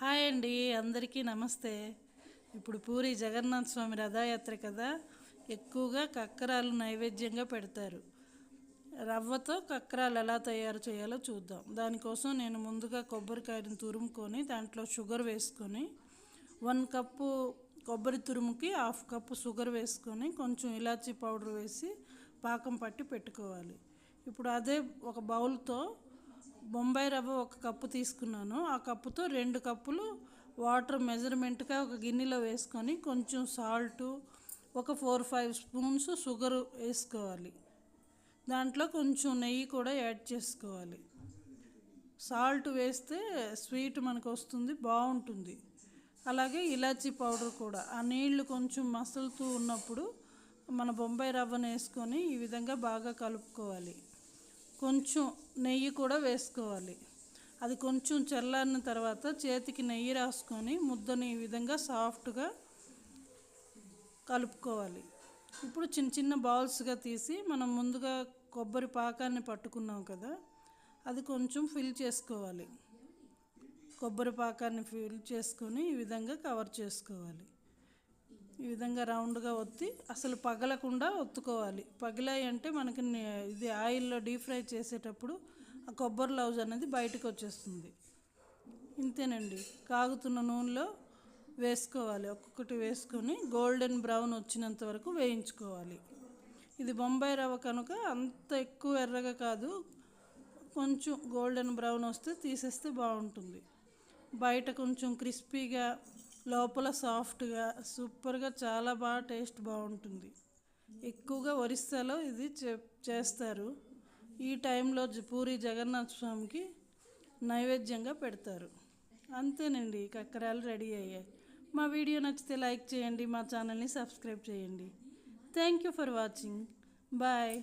Hi అండి అందరికీ నమస్తే. ఇప్పుడు పూరి జగన్నాథ స్వామి రథయాత్ర కదా ఎక్కువగా కక్కరాలు నైవేద్యంగా పెడతారు. రవ్వతో కక్కరాలు ఎలా తయారు చేయాలో చూద్దాం. దానికోసం నేను ముందుగా కొబ్బరికాయను తురుముకొని దాంట్లో షుగర్ వేసుకొని వన్ కప్పు కొబ్బరి తురుముకి హాఫ్ కప్పు షుగర్ వేసుకొని కొంచెం ఇలాచీ పౌడర్ వేసి పాకం పట్టి పెట్టుకోవాలి. ఇప్పుడు అదే ఒక బౌల్తో బొంబాయి రవ్వ ఒక కప్పు తీసుకున్నాను. ఆ కప్పుతో రెండు కప్పులు వాటర్ మెజర్మెంట్గా ఒక గిన్నెలో వేసుకొని కొంచెం సాల్ట్ ఒక ఫోర్ ఫైవ్ స్పూన్స్ షుగర్ వేసుకోవాలి. దాంట్లో కొంచెం నెయ్యి కూడా యాడ్ చేసుకోవాలి. సాల్ట్ వేస్తే స్వీట్ మనకు వస్తుంది బాగుంటుంది. అలాగే ఇలాచీ పౌడర్ కూడా. ఆ నీళ్ళు కొంచెం మసులుతూ ఉన్నప్పుడు మన బొంబాయి రవ్వను వేసుకొని ఈ విధంగా బాగా కలుపుకోవాలి. కొంచెం నెయ్యి కూడా వేసుకోవాలి. అది కొంచెం చల్లారిన తర్వాత చేతికి నెయ్యి రాసుకొని ముద్దని ఈ విధంగా సాఫ్ట్గా కలుపుకోవాలి. ఇప్పుడు చిన్న చిన్న బౌల్స్గా తీసి మనం ముందుగా కొబ్బరి పాకాన్ని పట్టుకున్నాం కదా అది కొంచెం ఫిల్ చేసుకోవాలి. కొబ్బరి పాకాన్ని ఫిల్ చేసుకొని ఈ విధంగా కవర్ చేసుకోవాలి. ఈ విధంగా రౌండ్గా ఒత్తి అసలు పగలకుండా ఒత్తుకోవాలి. పగిలాయి అంటే మనకి నే- ఇది ఆయిల్లో డీప్ ఫ్రై చేసేటప్పుడు ఆ కొబ్బరి లౌజ్ అనేది బయటకు వచ్చేస్తుంది. ఇంతేనండి. కాగుతున్న నూనెలో వేసుకోవాలి. ఒక్కొక్కటి వేసుకొని గోల్డెన్ బ్రౌన్ వచ్చినంత వరకు వేయించుకోవాలి. ఇది బొంబాయి రవ్వ కనుక అంత ఎక్కువ ఎర్రగా కాదు. కొంచెం గోల్డెన్ బ్రౌన్ వస్తే తీసేస్తే బాగుంటుంది. బయట కొంచెం క్రిస్పీగా లోపల సాఫ్ట్గా సూపర్గా చాలా బాగా టేస్ట్ బాగుంటుంది ఎక్కువగా ఒరిస్సాలో ఇది చే- చేస్తారు. ఈ టైంలో జ- పూరి జగన్నాథ స్వామికి నైవేద్యంగా పెడతారు. అంతేనండి కక్కరాలు రెడీ అయ్యాయి. మా వీడియో నచ్చితే లైక్ చేయండి మా ఛానల్ని సబ్స్క్రైబ్ చేయండి. Thank you for watching. Bye.